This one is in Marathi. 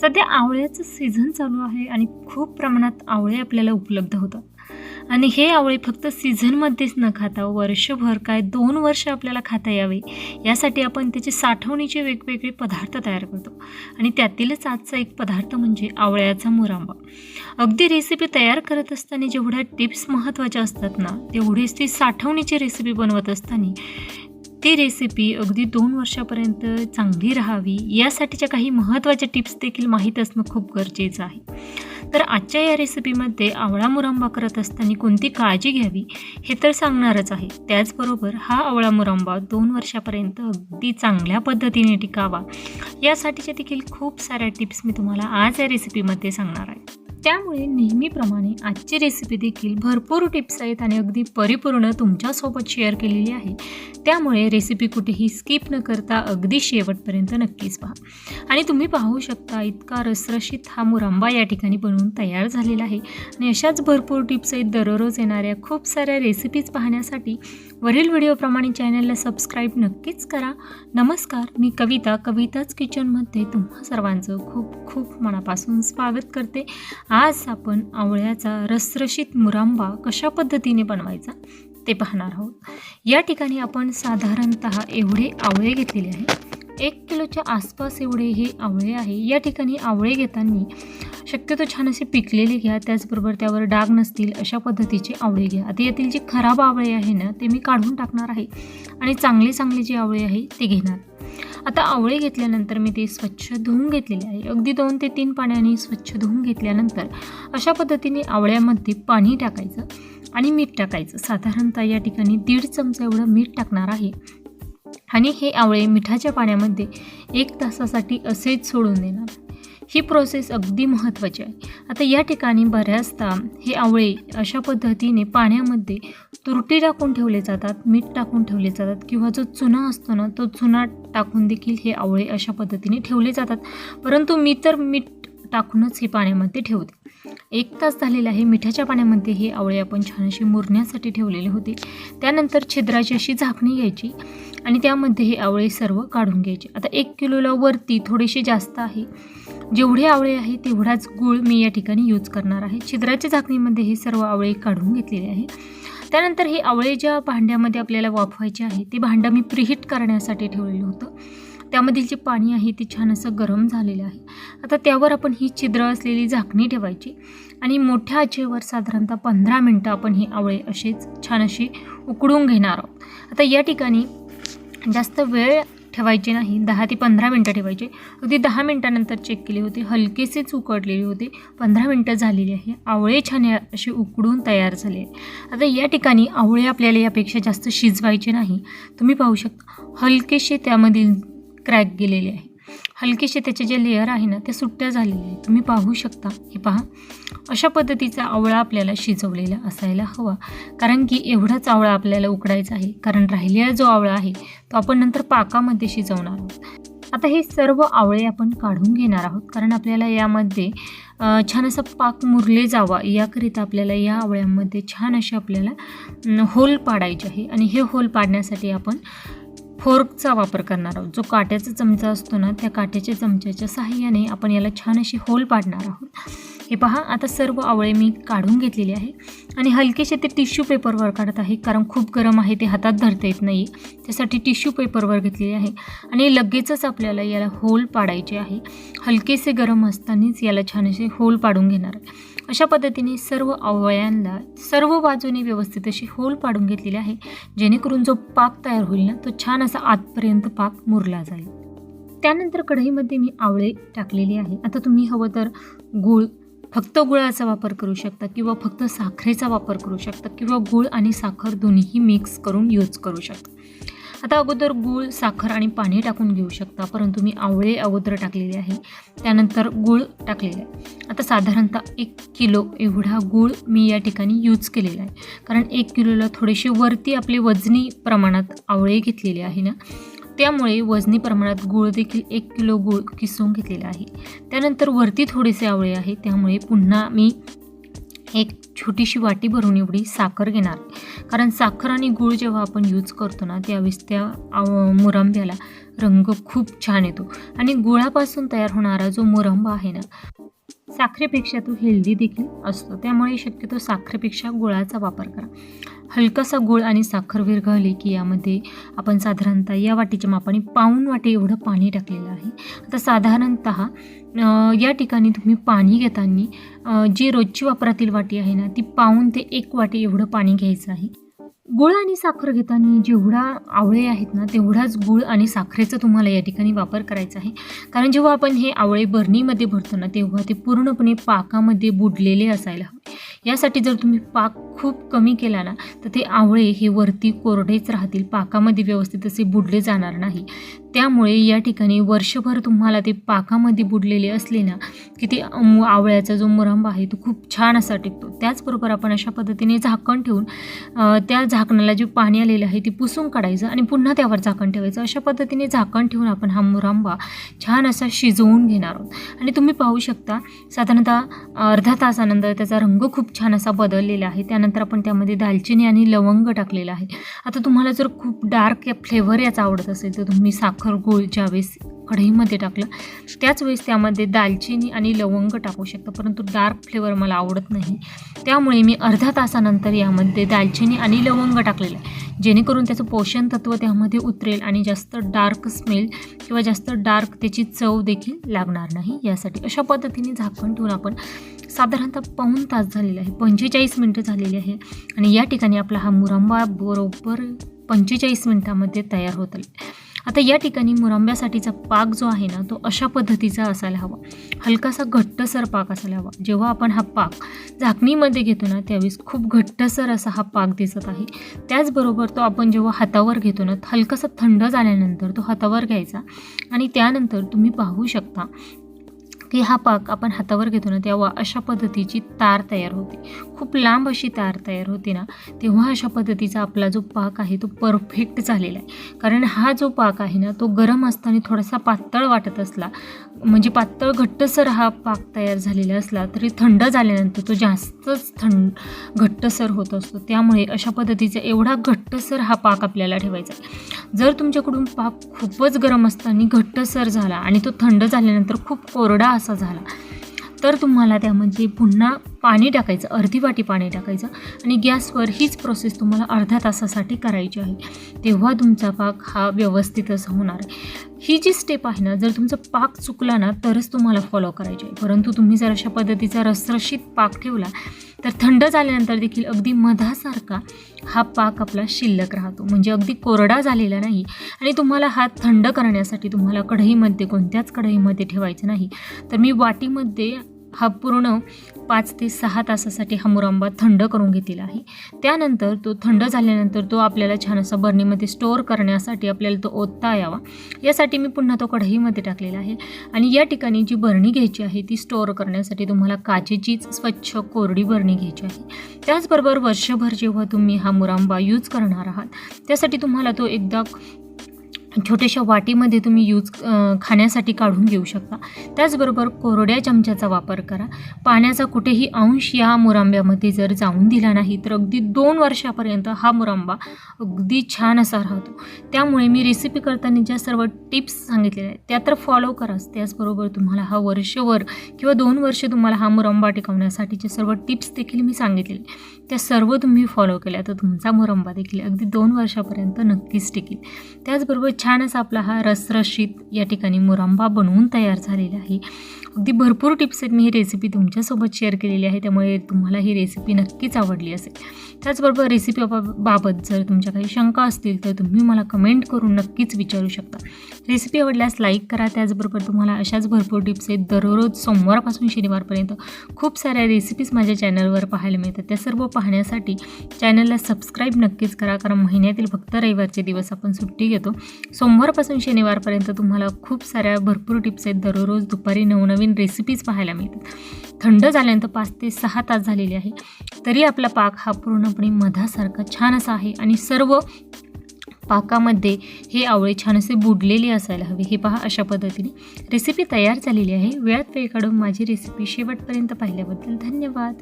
सध्या आवळ्याचं सीझन चालू आहे आणि खूप प्रमाणात आवळे आपल्याला उपलब्ध होतात. आणि हे आवळे फक्त सीझनमध्येच न खाता वर्षभर काय दोन वर्ष आपल्याला खाता यावे यासाठी आपण त्याची साठवणीचे वेगवेगळे पदार्थ तयार करतो. आणि त्यातीलच आजचा एक पदार्थ म्हणजे आवळ्याचा मुरांबा. अगदी रेसिपी तयार करत असताना जेवढ्या टिप्स महत्त्वाच्या असतात ना तेवढीच ती साठवणीची रेसिपी बनवत असताना ती रेसिपी अगदी दोन वर्षापर्यंत चांगली राहावी यासाठीच्या काही महत्त्वाच्या टिप्स देखील माहीत असणं खूप गरजेचं आहे. तर आजच्या या रेसिपीमध्ये आवळा मुरंबा करत असताना कोणती काळजी घ्यावी हे तर सांगणारच आहे. त्याचबरोबर हा आवळा मुरंबा दोन वर्षापर्यंत अगदी चांगल्या पद्धतीने टिकावा यासाठीच्या देखील खूप साऱ्या टिप्स मी तुम्हाला आज या रेसिपीमध्ये सांगणार आहे. त्यामुळे नेहमीप्रमाणे आजची रेसिपी देखील भरपूर टिप्स आहेत आणि अगदी परिपूर्ण तुमच्यासोबत शेअर केलेली आहे. त्यामुळे रेसिपी कुठेही स्किप न करता अगदी शेवटपर्यंत नक्कीच पहा. आणि तुम्ही पाहू शकता इतका रसरशीत हा मुरांबा या ठिकाणी बनवून तयार झालेला आहे. आणि अशाच भरपूर टिप्स आहेत दररोज येणाऱ्या खूप साऱ्या रेसिपीज पाहण्यासाठी वरील व्हिडिओप्रमाणे चॅनलला सबस्क्राईब नक्कीच करा. नमस्कार मी कविता कविताच किचनमध्ये तुम्हा सर्वांचं खूप खूप मनापासून स्वागत करते. आज आपण आवळ्याचा रसरशीत मुरांबा कशा पद्धतीने बनवायचा? ते पाहणार आहोत. या ठिकाणी आपण साधारणत एवढे आवळे घेतलेले आहे एक किलोच्या आसपास एवढे हे आवळे आहे. या ठिकाणी आवळे घेताना शक्यतो छान असे पिकलेले घ्या. त्याचबरोबर त्यावर डाग नसतील अशा पद्धतीचे आवळे घ्या. आता यातील जे खराब आवळे आहे ना ते मी काढून टाकणार आहे आणि चांगले चांगले जे आवळे आहे ते घेणार. आता आवळे घेतल्यानंतर मी ते स्वच्छ धुवून घेतलेले आहे. अगदी दोन ते तीन पाण्याने स्वच्छ धुवून घेतल्यानंतर अशा पद्धतीने आवळ्यामध्ये पाणी टाकायचं. आणि मीठ टाकायचं. साधारणतः या ठिकाणी दीड चमचा एवढं मीठ टाकणार आहे. आणि हे आवळे मिठाच्या पाण्यामध्ये एक तासासाठी असेच सोडून देणार. ही प्रोसेस अगदी महत्त्वाची आहे. आता या ठिकाणी बऱ्याचदा हे आवळे अशा पद्धतीने पाण्यामध्ये तुरटी टाकून ठेवले जातात मीठ टाकून ठेवले जातात किंवा जो चुना असतो ना तो चुना टाकून देखील हे आवळे अशा पद्धतीने ठेवले जातात. परंतु मी तर मीठ टाकूनच हे पाण्यामध्ये ठेवते. एक तास झालेला आहे. मिठाच्या पाण्यामध्ये हे आवळे आपण छान असे मुरण्यासाठी ठेवलेले होते. त्यानंतर छिद्राची अशी झाकणी घ्यायची आणि त्यामध्ये हे आवळे सर्व काढून घ्यायचे. आता एक किलोला वरती थोडेसे जास्त आहे. जेवढे आवळे आहे तेवढाच गूळ मी या ठिकाणी यूज करणार आहे. छिद्राच्या झाकणीमध्ये हे सर्व आवळे काढून घेतलेले आहे. त्यानंतर हे आवळे ज्या भांड्यामध्ये आपल्याला वाफवायचे आहे ते भांडं मी प्रिहीट करण्यासाठी ठेवलेलं होतं. त्यामधील जे पाणी आहे ते छान असं गरम झालेलं आहे. आता त्यावर आपण ही छिद्र असलेली झाकणी ठेवायची आणि मोठ्या आचेवर साधारणतः पंधरा मिनटं आपण हे आवळे असेच छान असे उकडून घेणार आहोत. आता या ठिकाणी जास्त वेळ ठेवायचे नाही दहा ते पंधरा मिनटं ठेवायचे. अगदी दहा मिनटानंतर चेक केले होते हलकेसेच उकडलेले होते. पंधरा मिनटं झालेली आहे. आवळे छान असे उकडून तयार झाले. आता या ठिकाणी आवळे आपल्याला यापेक्षा जास्त शिजवायचे नाही. तुम्ही पाहू शकता हलकेसे त्यामधील क्रॅक गेलेले आहे. हलकेसे त्याचे जे लेअर आहे ना ते सुट्ट्या झालेले आहेत. तुम्ही पाहू शकता. हे पहा. अशा पद्धतीचा आवळा आपल्याला शिजवलेला असायला हवा. कारण की एवढाच आवळा आपल्याला उकडायचा आहे. कारण राहिलेला जो आवळा आहे तो आपण नंतर पाकामध्ये शिजवणार आहोत. आता हे सर्व आवळे आपण काढून घेणार आहोत. कारण आपल्याला यामध्ये छान असा पाक मुरले जावा. याकरिता आपल्याला या आवळ्यांमध्ये छान असे आपल्याला होल पाडायचे आहे. आणि हे होल पाडण्यासाठी आपण फोर्कचा वापर करणार आहोत. जो काट्याचा चमचा असतो ना त्या काट्याच्या चमच्याच्या सहाय्याने आपण याला छान अशी होल पाडणार आहोत. हे पहा आता सर्व आवळे मी काढून घेतलेले आहे. आणि हलकेसे ते टिश्यू पेपरवर काढत आहे कारण खूप गरम आहे ते हातात धरता येत नाही. त्यासाठी टिश्यू पेपरवर घेतलेले आहे. आणि लगेचच आपल्याला याला होल पाडायचे आहे. हलकेसे गरम असतानाच याला छान असे होल पाडून घेणार आहे. अशा पद्धतीने सर्व आवळ्यांना सर्व बाजूने व्यवस्थित अशी होल पाडून घेतलेली आहे. जेणेकरून जो पाक तयार होईल ना तो छान असा आतपर्यंत पाक मुरला जाईल. त्यानंतर कढईमध्ये मी आवळे टाकलेले आहे. आता तुम्ही हवं तर गूळ फक्त गुळाचा वापर करू शकता किंवा फक्त साखरेचा वापर करू शकता किंवा गूळ आणि साखर दोन्हीही मिक्स करून यूज करू शकता. आता अगोदर गूळ साखर आणि पाणी टाकून घेऊ शकता परंतु मी आवळे अगोदर टाकलेले आहे त्यानंतर गूळ टाकलेले आहे. आता साधारणतः एक किलो एवढा गूळ मी या ठिकाणी यूज केलेला आहे. कारण एक किलोला थोडेसे वरती आपले वजनी प्रमाणात आवळे घेतलेले आहे ना त्यामुळे वजनी प्रमाणात गूळ देखील एक किलो गूळ किसून घेतलेला आहे. त्यानंतर वरती थोडेसे आवळे आहे त्यामुळे पुन्हा मी एक छोटीशी वाटी भरून एवढी साखर घेणार. कारण साखर आणि गूळ जेव्हा आपण यूज करतो ना त्यावेळेस त्या मुरंब्याला रंग खूप छान येतो. आणि गुळापासून तयार होणारा जो मुरंबा आहे ना साखरेपेक्षा तो हेल्दी देखील असतो. त्यामुळे शक्यतो साखरेपेक्षा गुळाचा वापर करा. हलकासा गुळ आणि साखर विरघळली की यामध्ये आपण साधारणतः या वाटीच्या मापाने पाऊन वाटी एवढं पाणी टाकलेलं आहे. आता साधारणत या ठिकाणी तुम्ही पाणी घेताना जी रोजची वापरातील वाटी आहे ना ती पाऊन ते एक वाटी एवढं पाणी घ्यायचं आहे. गुळ आणि साखर घेताना जेवढा आवळे आहेत ना तेवढाच गुळ आणि साखरेचा तुम्हाला या ठिकाणी वापर करायचा आहे. कारण जेव्हा आपण हे आवळे बरणीमध्ये भरतो ना तेव्हा ते पूर्णपणे पाकामध्ये बुडलेले असायला हवे. यासाठी जर तुम्ही पाक खूप कमी केला ना तर ते आवळे हे वरती कोरडेच राहतील. पाकामध्ये व्यवस्थित असे बुडले जाणार नाही. त्यामुळे या ठिकाणी वर्षभर तुम्हाला ते पाकामध्ये बुडलेले असले ना की ते आवळ्याचा जो मुरंबा आहे तो खूप छान असा टिकतो. त्याचबरोबर आपण अशा पद्धतीने झाकण ठेवून त्या झाकणाला जे पाणी आलेलं आहे ते पुसून काढायचं आणि पुन्हा त्यावर झाकण ठेवायचं. अशा पद्धतीने झाकण ठेवून आपण हा मुरंबा छान असा शिजवून घेणार आहोत. आणि तुम्ही पाहू शकता साधारणतः अर्धा तासानंतर त्याचा रंग खूप छान असा बदललेला आहे. त्यानंतर आपण त्यामध्ये दालचिनी आणि लवंग टाकलेलं आहे. आता तुम्हाला जर खूप डार्क या फ्लेवर याचा आवडत असेल तर तुम्ही साखर साखर ज्यावेळेस कढईमध्ये टाकलं. त्याच वेळेस त्यामध्ये दालचिनी आणि लवंग टाकू शकतं. परंतु डार्क फ्लेवर मला आवडत नाही. त्यामुळे मी अर्धा तासानंतर यामध्ये दालचिनी आणि लवंग टाकलेलं आहे. जेणेकरून त्याचं पोषण तत्व त्यामध्ये उतरेल आणि जास्त डार्क स्मेल किंवा जास्त डार्क त्याची चव देखील लागणार नाही. यासाठी अशा पद्धतीने झाकण ठेवून आपण साधारणतः पाऊन तास झालेला आहे. पंचेचाळीस मिनटं झालेली आहे आणि या ठिकाणी आपला हा मुरंबा बरोबर पंचेचाळीस मिनटामध्ये तयार होत आता या ठिकाणी मुरंब्यासाठीचा पाक जो आहे ना तो अशा पद्धतीचा असायला हवा. हलकासा घट्टसर पाक असायला हवा. जेव्हा आपण हा पाक झाकणीमध्ये घेतो ना त्यावेळेस खूप घट्टसर असा हा पाक दिसत आहे. त्याचबरोबर तो आपण जेव्हा हातावर घेतो ना हलकासा थंड झाल्यानंतर तो हातावर घ्यायचा आणि त्यानंतर तुम्ही पाहू शकता की हा पाक आपण हातावर घेतो ना तेव्हा अशा पद्धतीची तार तयार होते. खूप लांब अशी तार तयार होते ना तेव्हा अशा पद्धतीचा आपला जो पाक आहे तो परफेक्ट झालेला आहे. कारण हा जो पाक आहे ना तो गरम असताना थोडासा पातळ वाटत असला म्हणजे पातळ घट्टसर हा पाक तयार झालेला असला तरी थंड झाल्यानंतर तो जास्तच थंड घट्टसर होत असतो. त्यामुळे अशा पद्धतीचा एवढा घट्टसर हा पाक आपल्याला ठेवायचा जर तुमच्याकडून पाक खूपच गरम असताना घट्टसर झाला आणि तो थंड झाल्यानंतर खूप कोरडा असा झाला तर तुम्हाला त्यामध्ये पुन्हा पाणी टाकायचं अर्धी वाटी पाणी टाकायचं आणि गॅसवर हीच प्रोसेस तुम्हाला अर्ध्या तासासाठी करायची आहे. तेव्हा तुमचा पाक हा व्यवस्थित होणार आहे. ही जी स्टेप आहे ना जर तुमचा पाक चुकला ना तरच तुम्हाला फॉलो करायचे आहे. परंतु तुम्ही जर अशा पद्धतीचा रसरशीत पाक ठेवला तर थंड झाल्यानंतर देखील अगदी मधासारखा हा पाक आपला शिल्लक राहतो. म्हणजे अगदी कोरडा झालेला नाही आणि तुम्हाला हा थंड करण्यासाठी तुम्हाला कढईमध्ये कोणत्याच कढईमध्ये ठेवायचं नाही. तर मी वाटीमध्ये हा पूर्ण पाच ते सहा तासासाठी हा मुरंबा थंड करून घेतलेला आहे. त्यानंतर तो थंड झाल्यानंतर तो आपल्याला छान असा बर्नीमध्ये स्टोअर करण्यासाठी आपल्याला तो ओतता यावा. यासाठी मी पुन्हा तो कढईमध्ये टाकलेला आहे. आणि या ठिकाणी जी बरणी घ्यायची आहे ती स्टोअर करण्यासाठी तुम्हाला काचेचीच स्वच्छ कोरडी बरणी घ्यायची आहे. त्याचबरोबर वर्षभर जेव्हा तुम्ही हा मुरांबा यूज करणार आहात त्यासाठी तुम्हाला तो एकदा छोट्याशा वाटीमध्ये तुम्ही यूज खाण्यासाठी काढून घेऊ शकता. त्याचबरोबर कोरड्या चमच्याचा वापर करा. पाण्याचा कुठेही अंश या मुरांब्यामध्ये जर जाऊन दिला नाही तर अगदी दोन वर्षापर्यंत हा मुरांबा अगदी छान असा राहतो. त्यामुळे मी रेसिपी करताना ज्या सर्व टिप्स सांगितलेल्या आहेत त्या तर फॉलो कराच. त्याचबरोबर तुम्हाला हा वर्षभर किंवा दोन वर्ष तुम्हाला हा मुरंबा टिकवण्यासाठीचे सर्व टिप्स देखील मी सांगितलेले त्या सर्व तुम्ही फॉलो केल्या तर तुमचा मुरंबा देखील अगदी दोन वर्षापर्यंत नक्कीच टिकेल. त्याचबरोबर छान असा आपला हा रसरशीत या ठिकाणी मुरांबा बनवून तयार झालेला आहे. अगदी भरपूर टिप्स आहेत. मी ही रेसिपी तुमच्यासोबत शेअर केलेली आहे. त्यामुळे तुम्हाला ही रेसिपी नक्कीच आवडली असेल. त्याचबरोबर रेसिपी बाबत जर तुमच्या काही शंका असतील तर तुम्ही मला कमेंट करून नक्कीच विचारू शकता. रेसिपी आवडल्यास लाईक करा. त्याचबरोबर तुम्हाला अशाच भरपूर टिप्स आहेत. दररोज सोमवारपासून शनिवारपर्यंत खूप साऱ्या रेसिपीज माझ्या चॅनलवर पाहायला मिळतात. त्या सर्व पाहण्यासाठी चॅनलला सबस्क्राईब नक्कीच करा. कारण महिन्यातील फक्त रविवारचे दिवस आपण सुट्टी घेतो. सोमवारपासून शनिवारपर्यंत तुम्हाला खूप साऱ्या भरपूर टिप्स आहेत. दररोज दुपारी नवनवीन रेसिपीज पाहायला मिळतात. थंड झाल्यानंतर पाच ते सहा तास झालेले आहे. तरी आपला पाक हा पूर्णपणे मधासारखा छान असा आहे आणि सर्व पाकामध्ये हे आवळे छान असे बुडलेले असायला हवे. हे पहा अशा पद्धतीने. रेसिपी तयार झालेली आहे. वेळात वेळ काढून माझी रेसिपी शेवटपर्यंत पाहिल्याबद्दल धन्यवाद.